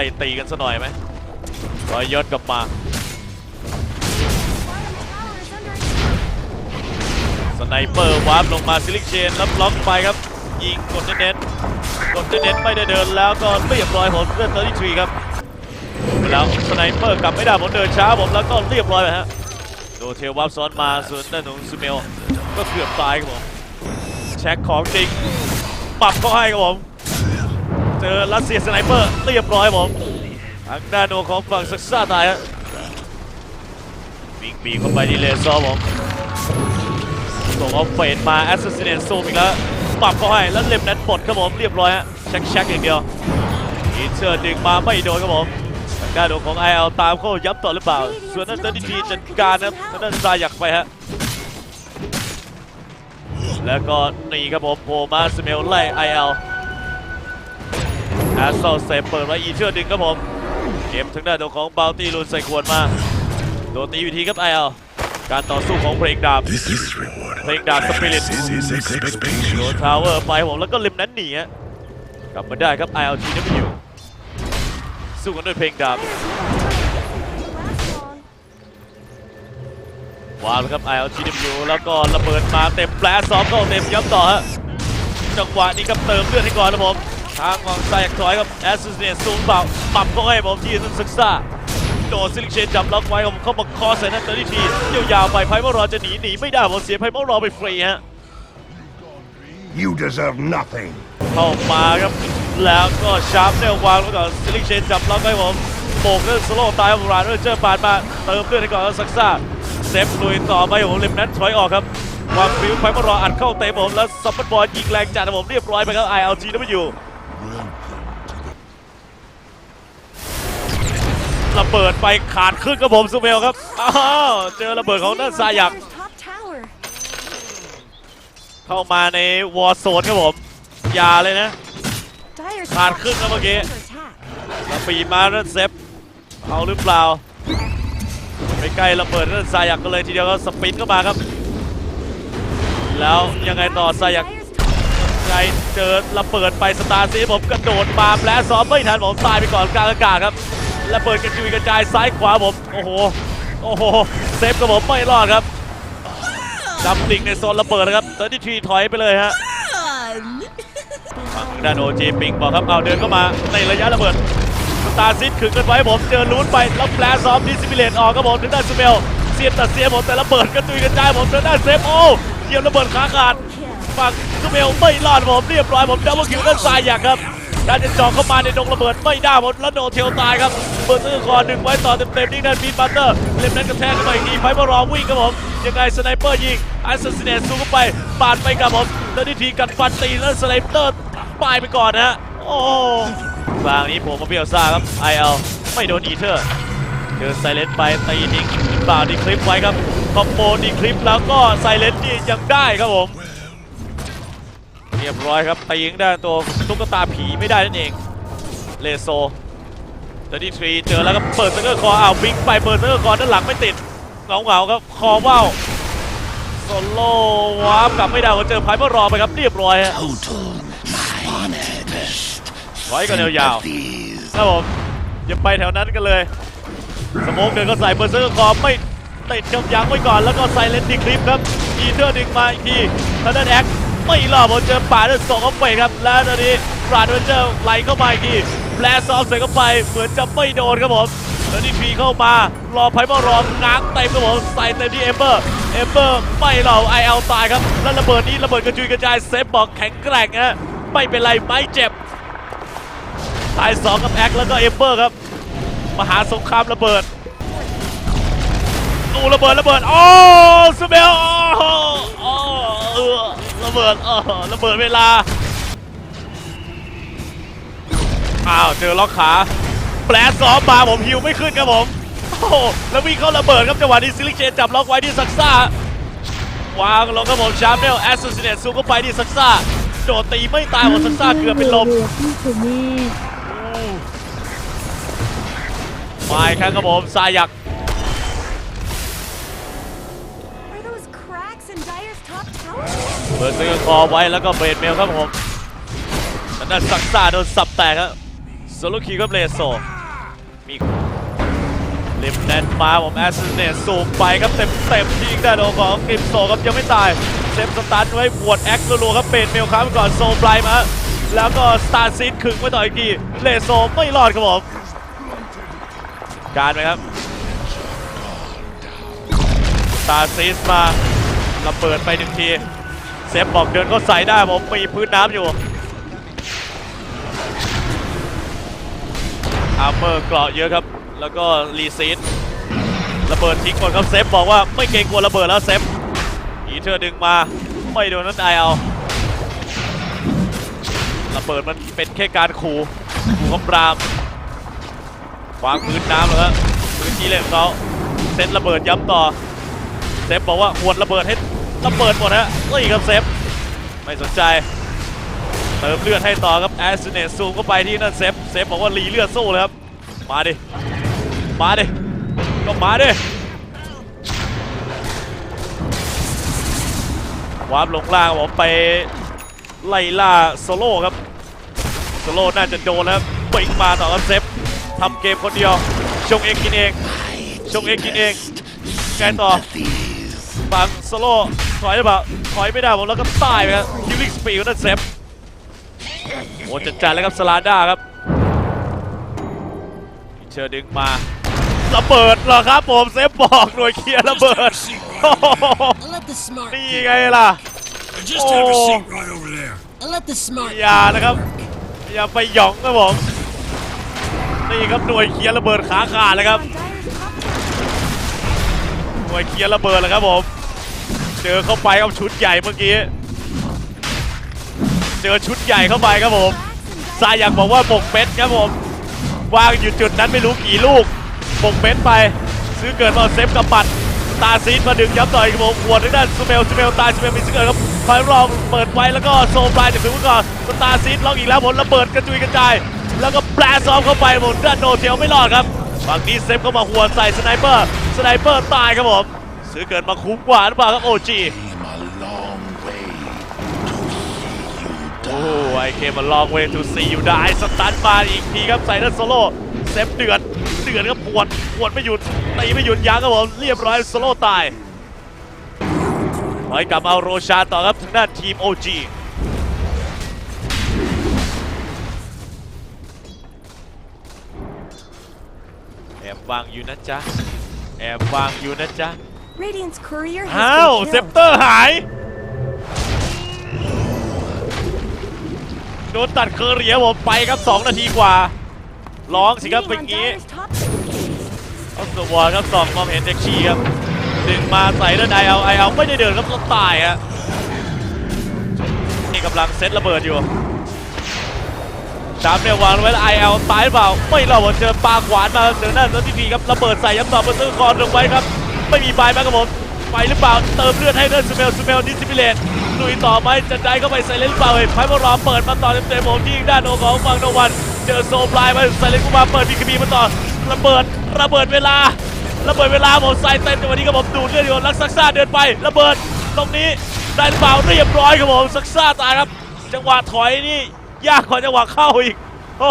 ไล่ตีกันซะหน่อยไหมรอยยศกลับมาสไนเปอร์วาร์ปลงมาซิลิกเชนแล้วบล็อกไปครับ ยิงกดเน้นๆกดเน้นๆไม่ได้เดินแล้วก็เรียบร้อยผมเพื่อนเตอร์ที่ทรีครับแล้วสไนเปอร์กลับไม่ได้ผมเดินช้าผมแล้วก็เรียบร้อยไปฮะโดเทลวาร์ปซ้อนมาส่วนด้านของซูเมลก็เกือบตายครับผมแช็คของจริงปรับเขาให้ครับผม เจอรัสเซียสไนเปอร์เรียบร้อยครับผมทางด้านของฝั่งซักซ่าตายฮะวิ่งบีเข้าไปที่เลซอร์ผมส่งเอาเฟดมาแอสซิสเนตซูมอีกแล้วปรับเข้าให้แล้วเล็มนั้นหมดครับผมเรียบร้อยฮะแช็คแช็คอย่างเดียวอีเชอร์ดึงมาไม่โดนครับผมทางด้านของไอเอลตามเข้ายับต่อหรือเปล่า ส่วนนั้นเดนทีจัดการนะครับทางด้านซายักไปฮะแล้วก็หนีครับผมโผล่มาสเมลไล่ไอเอล แอสโซเซเปิดไว้อีเชอร์ดึงครับผม เกมทางด้านของบาลตี้ลุนใส่ขวดมา โดนตีวิธีครับไอเอลการต่อสู้ของเพลงดาบ This is reward. เพลงดาบสปิริต This is expectation. โดนทาวเวอร์ไปผมแล้วก็ริมนั้นหนีฮะกลับมาได้ครับ ILGW สู้กันด้วยเพลงดาบวางแล้วครับ ILGW แล้วก็ระเบิดมาเต็มแปลสองเข้าเต็มย้ำต่อฮะจังหวะนี้ครับเติมเลือดให้ก่อนนะผม ทางของไซยักถอยครับแอสซิสเนตซูมเปล่าปรับเข้าให้ผมที่นันศึกษาโดนซิลิกเชนจับล็อกไว้ผมเข้ามาคอใส่นั่นเตอร์ทียาวๆไปไพ่เมื่อรอจะหนีหนีไม่ได้ผมเสียไพ่เมื่อรอไปฟรีฮะ You deserve nothing. เข้ามาครับแล้วก็ชาร์ปเนลวางไว้ก่อนซิลิกเชนจับล็อกไว้ผมโบกเรื่องสโลว์ตายของรานเรเจอร์ปาดมาเติมเลือดให้ก่อนแล้วซักซ่าเซฟลุยต่อไปผมริมนั้นถอยออกครับวางฟิวไฟมารออัดเข้าเตะผมแล้วซับเปิลบอลยิงแรงจัดนะผมเรียบร้อยไปครับ ILG นะไม่อยู่ ระเบิดไปขาดครึ่งครับผมซูเมลครับ อ้าวเจอระเบิดของด้านซายักเข้ามาในวอร์โซนครับผม อย่าเลยนะ ขาดครึ่งแล้วเมื่อกี้ under attack. แล้วปีมาเรื่อเซฟเอาหรือเปล่าไปใกล้ระเบิดเรื่องซายักกันเลยทีเดียวก็สปินเข้ามาครับ แล้วยังไงต่อซายัก ไงเจอระเบิดไปสตาร์ซีผมกระโดดมาแปลซ้อมไม่ทันผมตายไปก่อนกลางอากาศครับระเบิดกระจุยกระจายซ้ายขวาผมโอ้โหโอ้โหเซฟกับผมไม่รอดครับจับลิงในโซนระเบิดนะครับเตอร์ที่ทีถอยไปเลยฮะฝั่งด้านโอจีปิงบอกครับเอาเดินเข้ามาในระยะระเบิดสตาร์ซิดขึงกันไว้ผมเจอลูนไปแล้วแปลซ้อมดิสซิมิเลตออกครับผมทางด้านซูเมลเสียบตัดเสียผมแต่ระเบิดกระตุยกระจายผมทางด้านเซฟโอ้เกี่ยวระเบิดขาขาด ฝั่งซูเมลไม่รอดผมเรียบร้อยผมดับเบิลคิวด้านซ้ายอยากครับการจะจ่อเข้ามาในดงระเบิดไม่ได้ผมดแล้วโดนเทลตายครับเบิร์ตื้อคอดึงไว้ต่อเต็มๆนี่นั่นมีบัตเตอร์เล่มนั้นกระแทกเข้าไปอีกทีไฟบอลรอวิ่งครับผมยังไงสไนเปอร์ยิงไอซ์ซิเนตสู้เข้าไปปาดไปกับผมเจ้าหน้ทีกัดฟันตีแล้วสไนเปอร์ปายไปก่อนนะฮะโอ้ฟางนี้ผมมาเบียวซ่าครับ IL ไม่โดนอีเทอร์เดินไซเลนไปตีทิ้งบ่าดีคลิปไว้ครับคอมโบดีคลิปแล้วก็ไซเลนนี่ยังได้ครับผม เรียบร้อยครับตียิงได้ตัวตุ๊กตาผีไม่ได้นั่นเอง เลโซเดนที่ทรีเจอแล้วก็เปิดเซอร์คออ้าวบิงไปเปิดเซอร์คอด้านหลังไม่ติดเงาเงาครับคอว่าวโซโล่วาร์ปกลับไม่ได้ก็เจอไพ่เมื่อรอไปครับเรียบร้อยฮะไว้กันยาวๆครับผมอย่าไปแถวนั้นกันเลยสโมกเดินก็ใส่เบอร์เซอร์คอร์ไม่ติดกำยั้งไว้ก่อนแล้วก็ใส่เลนดีคลิปครับอีเทอร์ดึงมาอีกทีทางด้านแอค ไม่รอดผมเจอป่าด้านสองเข้าไปครับ แล้วตอนนี้ปราดเวนเจอร์ไหลเข้ามาอีกทีแปลซอฟใส่เข้าไปเหมือนจะไม่โดนครับผมแล้วนี่พีเข้ามารอไพ่มารอง้างเต็มครับผมใส่เต็มที่เอมเบอร์เอมเบอร์ไม่เราไอเอลตายครับแล้วระเบิดนี้ระเบิดกระจุยกระจายเซฟบอกแข็งแกร่งฮะไม่เป็นไรไม่เจ็บตายสองกับแอคแล้วก็เอมเบอร์ครับมหาสงครามระเบิดดูระเบิดระเบิดโอ้สเบลโอ้โอ้เออ ระเบิดเออระเบิดเวลา อ้าว เจอล็อกขาแปลสองมาผมฮิวไม่ขึ้นครับผม โอ้โหแล้ววิ่งเข้าระเบิดครับจังหวะนี้ซิลิเชนจับล็อกไว้ที่ซักซ่าวางลงครับผมชาร์ปเนลแอสซิสเนตซูเข้าไปที่ซักซ่าโดดตีไม่ตายผมซักซ่าเกือบเป็นลมพี่คนนี้มาอีกครั้งครับผมซายัก เปิดซื้อคอไว้แล้วก็เบรดเมลครับผมแล้วนั่นซักซ่าโดนสับแตกครับโซโลคิวกับเลโซมีลิมแนนมาผมแอสซิสเนสูงไปครับเต็มเต็มๆที่ด้านของกริมโซครับยังไม่ตายเซฟสตาร์ทไว้ปวดแอครัวๆครับเป็นเมลค้าไปก่อนโซปลายมาแล้วก็สตาร์ซีดขึงไว้ต่ออีกทีเลโซไม่รอดครับผมการไหมครับสตาร์ซีดมาระเบิดไปหนึ่งที เซฟบอกเดินก็ใส่ได้ผมมีพื้นน้ำอยู่อาร์เมอร์เกราะเยอะครับ แล้วก็รีซีดระเบิดทิ้งก่อนครับเซฟบอกว่าไม่เกรงกลัวระเบิดแล้วเซฟอีเธอดึงมาไม่โดนนั่นไอเอาระเบิดมันเป็นแค่การขู่ขู่คำรามวางพื้นน้ำเลยครับพื้นที่เล่นเขาเซตระเบิดย้ำต่อเซฟบอกว่าหวดระเบิดให้ ระเบิดหมดฮะนี่ครับเซฟไม่สนใจเติมเลือดให้ต่อครับแอสเนซูมเข้าไปที่นั่นเซฟเซฟบอกว่ารีเลือดสู้เลยครับ มาดิ มาดิ ก็มาดิวาร์ปลงล่างผมไปไล่ล่าโซโล่ครับโซโล่น่าจะโดนแล้วปิงมาต่อครับเซฟทำเกมคนเดียวชงเองกินเองชงเองกินเองไงต่อฟังโซโล่ ถอยหรือเปล่าถอยไม่ได้ผมแล้วก็ตายไปครับคิวลิกสปีดนั่นเซฟโอ้จัดจานแล้วครับสลาด้าครับเชอร์ดึงมาระเบิดเหรอครับผมเซฟบอกหน่วยเคลียร์ระเบิดโอ้โห I let the smart นี่ไงล่ะ Just have a have a seat seat right over there. I let the smart อย่านะครับอย่าไปหยองครับผมนี่ครับหน่วยเคลียร์ระเบิดขาขาดเลยครับ On Dyer's top หน่วยเคลียร์ระเบิดเลยครับผม เจอเข้าไปครับชุดใหญ่เมื่อกี้ เจอชุดใหญ่เข้าไปครับผมซาอยากบอกว่าบกเม็ดครับผมวางอยู่จุดนั้นไม่รู้กี่ลูกบกเม็ดไปซื้อเกิดมาเซฟกับปัดตาซีดมาดึงย้ำต่อยครับผมหัวทางด้านสเมลสเมลตายสเมลมีซื้อเกิดครับคอยรองเปิดไว้แล้วก็โซมปลายจากถึงก่อนสตาซีดล็อกอีกแล้วผมระเบิดกระจุยกระจาย แล้วก็แปรซ้อมเข้าไปผมด้านโนเทียลไม่รอดครับฝั่งนี้เซฟเข้ามาหัวใส่สไนเปอร์สไนเปอร์ตายครับผม ซื้อเกิดมาคุ้มกว่าหรือเปล่าครับโอจีโอ้ไอเคมันลองเวทูซีอยู่ได้สตันมาอีกทีครับใส่นั่นโซโล่เซฟเดือดเดือดครับปวดปวดไม่หยุดตีไม่หยุดยั้งครับผมเรียบร้อยโซโล่ตายถอยกลับเอาโรชาต่อครับทางด้านทีม OG แอบวางอยู่นะจ๊ะ แอบวางอยู่นะจ๊ะ Radiant's courier อ้าว has เซ been ป killed. เตอร์หาย โดนตัดเคอเรียผมไปครับ 2 นาทีกว่า ร้องสิครับ Leading เมื่อ on กี้ Dyer's top เอาสวอร์ครับสองมอมเห็นเด็กชีครับดึงมาใส่แล้วไอเอาไอเอาไม่ได้เดินครับต้องตายฮะนี่กำลังเซตระเบิดอยู่จามเนี่ยวางไว้แล้วไอเอาตายหรือเปล่า ไม่รอดผมเจอปลาขวานมาเดินหน้าแล้วทีพีครับระเบิดใส่ย้ำต่อบนตื้อคอนลงไว้ครับ ไม่มีบายแบ็ครับผมไปหรือเปล่าเติมเลือดให้เดินสเมลสเมลดิสซิมิเลตลุยต่อไหมจะได้เข้าไปใส่เลนหรือเปล่าเห็นไพ่บอลรอเปิดมาต่อเต็มๆผมยิงด้านโอของฝั่งโนวัน เจอโซปลายมาใส่เลนกูมาเปิดบีคบีมาต่อระเบิดระเบิดเวลาระเบิดเวลาผมใส่เต็มจังหวะนี้ครับผมดูดเลือดอยู่ลักซักซ่าเดินไประเบิดตรงนี้ได้หรือเปล่าเรียบร้อยครับผมซักซ่าตายครับ จังหวะถอยนี่ยากกว่าจังหวะเข้าอีกโอ้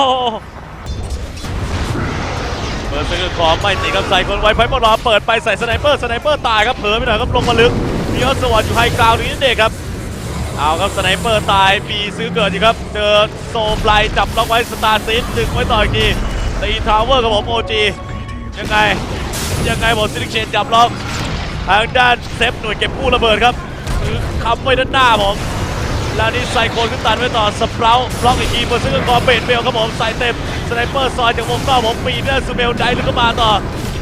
เปิดซื้อขอไม่ตีครับใส่คนไวไพ่บอลเปิดไปใส่สไนเปอร์สไนเปอร์ตายครับเผลอไปหน่อยครับลงมาลึกมีอสวัสดิ์อยู่ไฮกราวด์ตรงนี้เด็กครับเอาครับสไนเปอร์ตายปีซื้อเกิดอีกครับเจอโซมไลจับล็อกไว้สตาร์ซินดึงไว้ต่ออีกทีตีทาวเวอร์กับผมโอจียังไงยังไงผมซิลิเชนจับล็อกทางด้านเซฟหน่วยเก็บกู้ระเบิดครับถือคำไว้ด้านหน้าผม แล้วนี่ไซโคนขึ้นตันไว้ต่อสเปราบล็อกอีกทีเปิดซึ่งกอเบดเบลครับผมใส่เต็มสไนเปอร์ซอยจากวงนอกผมปีนเนอร์ซูเมลไดลึกเข้ามาต่อ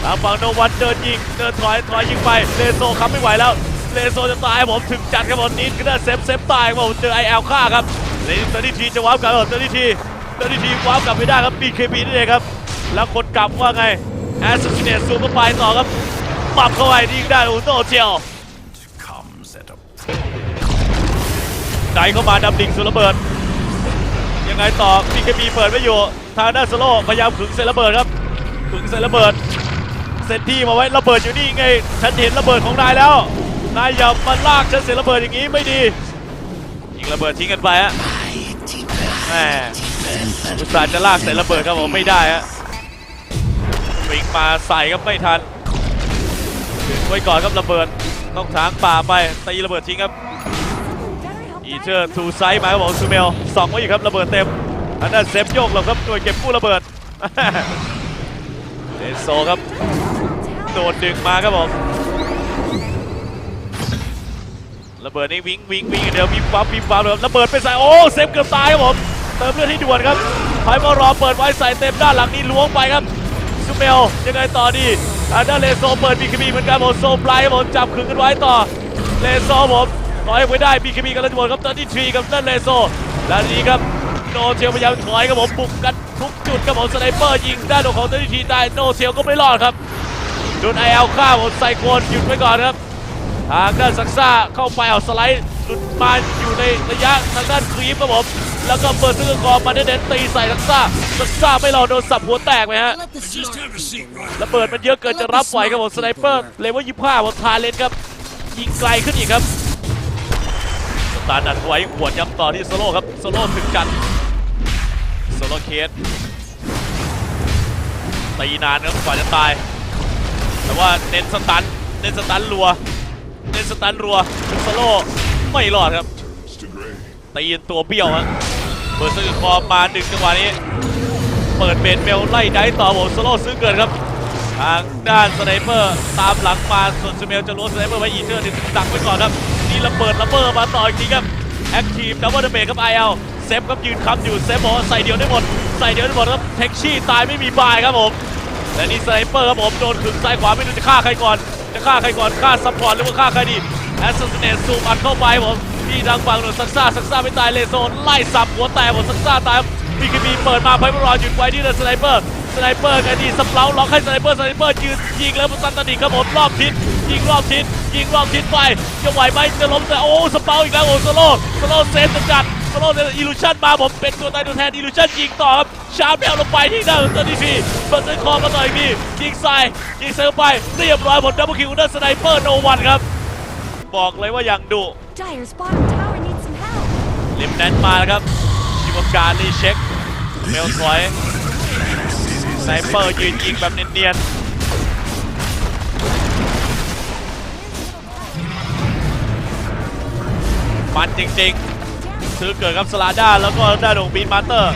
ทางฝั่งโนวันเดินยิงเดินถอยถอยยิงไปเลโซค้ำไม่ไหวแล้วเลโซจะตายผมถึงจัดครับผมนิดก็ได้เซฟเซฟตายครับผมเจอไอแอลฆ่าครับเลนเตอร์ดีทีจะวาร์ปกลับเตอร์ดีทีเตอร์ดีทีวาร์ปกลับไม่ได้ครับ BKB นี่เองครับแล้วคนกลับว่าไงแอสซิสเนตซูมเข้าไปต่อครับปรับเข้าไปยิงได้อุลโตเจียว ไดเข้ามาดำดิ่งสุระเบิด ยังไงต่อพีเคบีเปิดไว้อยู่ทางด้านสโลพยายามขึงเซระเบิดครับขึงเซระเบิดเซตที่มาไว้ระเบิดอยู่นี่ไง ฉันเห็นระเบิดของนายแล้ว นายอย่ามาลากฉันเสียระเบิดอย่างนี้ไม่ดียิงระเบิดทิ้งกันไปฮะแหมอุตส่าห์จะลากใส่ระเบิดครับผมไม่ได้ฮะวิ่งมาใส่ครับไม่ทันไว้ก่อนครับระเบิดต้องทางป่าไปตีระเบิดทิ้งครับ อีเชอร์ทูไซส์มาครับผมซูเมลสองไว้อยู่ครับระเบิดเต็มอันนั้นเซฟโยกหลบครับหน่วยเก็บกู้ระเบิดเอโซครับโดดดึงมาครับผมระเบิดนี่วิ่งวิ่งวิ่งอย่างเดียววิบวับวิบวับเลยครับระเบิดไปใส่โอ้เซฟเกือบตายครับผมเติมเลือดให้ด่วนครับไพมารอเปิดไว้ใส่เต็มด้านหลังนี่ล้วงไปครับซูเมลยังไงต่อดีอันนั้นเลโซเปิดบีคบีเหมือนกันผมโซปลายครับผมจับขึงกันไว้ต่อเลโซผม ถอยไว้ได้บีคบีกำลังจะหมดครับตอนที่ทรีกับนั่นเลโซแล้วทีนี้ครับโนเทลพยายามถอยครับผมบุกกันทุกจุดครับผมสไนเปอร์ยิงด้านของตอนที่ทีได้โนเทลก็ไม่รอดครับโดนไอเอลฆ่าหมดไซโคนหยุดไว้ก่อนครับทางด้านซักซ่าเข้าไปเอาสไลด์หลุดมาอยู่ในระยะทางด้านครีมครับผมแล้วก็เปิดซื้อกอมาเน้นตีใส่ซักซ่าซักซ่าไม่รอโดนสับหัวแตกไหมฮะระเบิดมันเยอะเกินจะรับไหวครับผมสไนเปอร์เลเวลยี่ห้าบนทาเลนครับยิงไกลขึ้นอีกครับ ตาร์ดันไว้หัวดย้ำต่อที่โซโล่ครับโซโล่ถึงกันโซโล่เคสตีนานครับกว่าจะตาย แต่ว่าเน้นสตันเน้นสตันรัวเน้นสตันรัวถึงโซโล่ไม่รอดครับตีนตัวเบี้ยวฮะเปิดซื้อคอมาดึงจังหวะนี้ เปิดเบนเมลไล่ได้ต่อผมโซโล่ซื้อเกินครับทางด้านสไนเปอร์ตามหลังมาส่วนสเมลจะล้วงสไนเปอร์ไว้อีเทอร์ดึงดักไว้ก่อนครับ นี่ระเบิดระเบิดมาต่ออีกทีครับแอคทีฟดับเบิลเดเมจครับไอเอลเซฟครับยืนค้ำอยู่เซฟบอกว่าใส่เดียวได้หมดใส่เดียวได้หมดครับเทคชี่ตายไม่มีบายครับผมและนี่สไนเปอร์ครับผมโดนขึงซ้ายขวาไม่รู้จะฆ่าใครก่อน จะฆ่าใครก่อนฆ่าซัพพอร์ตหรือว่าฆ่าใครดีแอสซัสเนตซูมอัดเข้าไปผมที่ดังฟังโดนซักซ่าซักซ่าไม่ตายเลโซนไล่สับหัวแตกหมดซักซ่าตายบีคีบีเปิดมาไพ่รอหยุดไว้ที่เดอะสไนเปอร์สไนเปอร์กันดีสเปราล็อกให้สไนเปอร์สไนเปอร์ยืนยิงแล้วตันตันดิครับผมรอบทิศ ยิงรอบทิศยิงรอบทิศไปจะไหวไหมจะล้มแต่โอ้สเปราอีกแล้วโอ้สโลสโลเซฟจัดสโลเซฟอิลูชันมาผมเป็นตัวตายตัวแทนอิลูชันยิงต่อครับชาร์ปแมวลงไปที่หน้าตัวดีพีเปิดเส้นคอมาต่ออีกทียิงใส่ยิงเซลไปเรียบร้อยหมดดับเบิลคิวเดอร์สไนเปอร์โนวันครับ บอกเลยว่าอย่างดุ Dyer's bottom tower needs some help. ลิมแนนมาแล้วครับชิวการรีเช็คเมลถอยสไนเปอร์ยืนยิงแบบเนียนๆ มันจริงๆ ซื้อเกิดครับสลาด้าแล้วก็ได้านของบีนมาสเตอร์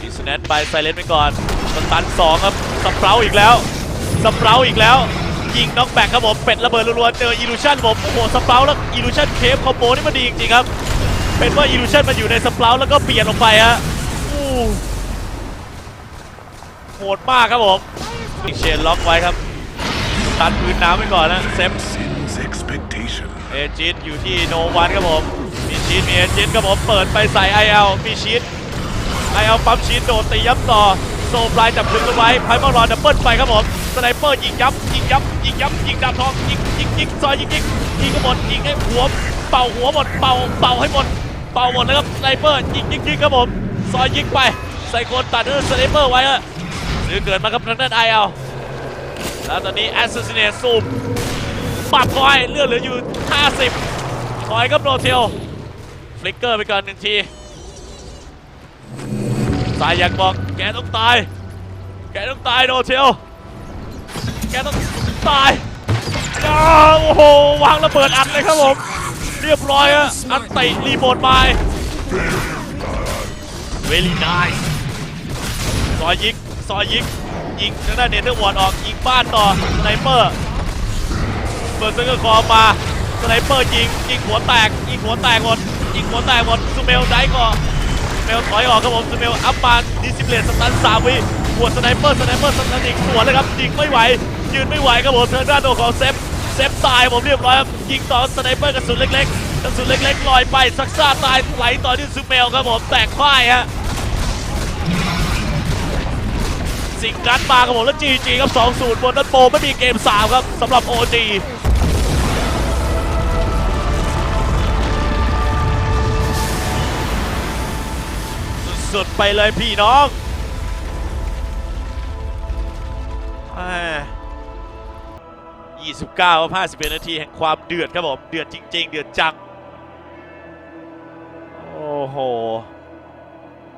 อีสแนนไปไซเลนไปก่อนสตันสองครับสเปราอีกแล้วสเปราอีกแล้วยิงน็อกแบกครับผมเป็ดระเบิดรัวๆเจออีลูชันผมโอ้โหสเปราแล้วอีลูชันเคฟคอมโบนี่มันดีจริงๆครับเป็นว่าอีลูชันมันอยู่ในสเปราแล้วก็เปลี่ยนลงไปฮะอู้โหดมากครับผมเชนล็อกไว้ครับตันพื้นน้ำไปก่อนนะเซฟ Sin's expectation. เอจิตอยู่ที่โนวันครับผม มีชีตมีเอจิตครับผม เปิดไปใส่ไอเอลมีชีตไอเอลปั๊มชีตโดดตียับต่อ โซปลายจับถึงกันไว้ไพมารอนดับเบิลไปครับผม สไนเปอร์ยิงยับ ยิงยับ ยิงยับ ยิงดาวทอง ยิง ยิง ยิง ซอยยิง ยิง ยิงก็หมด ยิงให้หัว เป่าหัวหมด เป่า เป่าให้หมด เป่าหมดเลยครับ สไนเปอร์ ยิง ยิง ยิงครับผม ซอยยิงไป ใส่โคนตัดด้วยสไนเปอร์ไว้ฮะซื้อเกิดมาครับทางด้านไอเอลแล้วตอนนี้แอสซัสซิเนตซูม ปรับคอยเลือดเหลืออยู่ 50คอยกับโรเทลฟลิกเกอร์ไปก่อนหนึ่งทีสายอยากบอกแกต้องตาย แกต้องตายโรเทลแกต้องตายอ้าวโอ้โหวางระเบิดอัดเลยครับผมเรียบร้อยอะอันติรีโมทไป very nice ซอยยิงซอยยิงยิงทางด้านเนเธอร์วอร์ดออกยิงบ้านต่อสไนเปอร์ เปิดซึ่งก็คอมาสไนเปอร์ยิงยิงหัวแตกยิงหัวแตกหมดยิงหัวแตกหมดซูเมลได้ก่อนซูเมลถอยออกครับผมซูเมลอัพมาดิสิเลนสตันสามวิหัวสไนเปอร์สไนเปอร์สตันอีกสวนเลยครับยิงไม่ไหวยืนไม่ไหวครับผมเทางด้านตัวของเซฟเซฟตายผมเรียบร้อยครับยิงต่อสไนเปอร์กระสุนเล็กๆกระสุนเล็กๆลอยไปซักซ่าตายไหลต่อที่ซูเมลครับผมแตกพ่ายฮะสิงกัดมาครับผมแล้วจีจีครับ2-0บนนัดโปไม่มีเกมสามครับสำหรับ OG สุดๆไปเลยพี่น้อง29ครับ51นาที แห่งความเดือดครับผม เดือดจริง ๆ เดือดจัง โอ้โห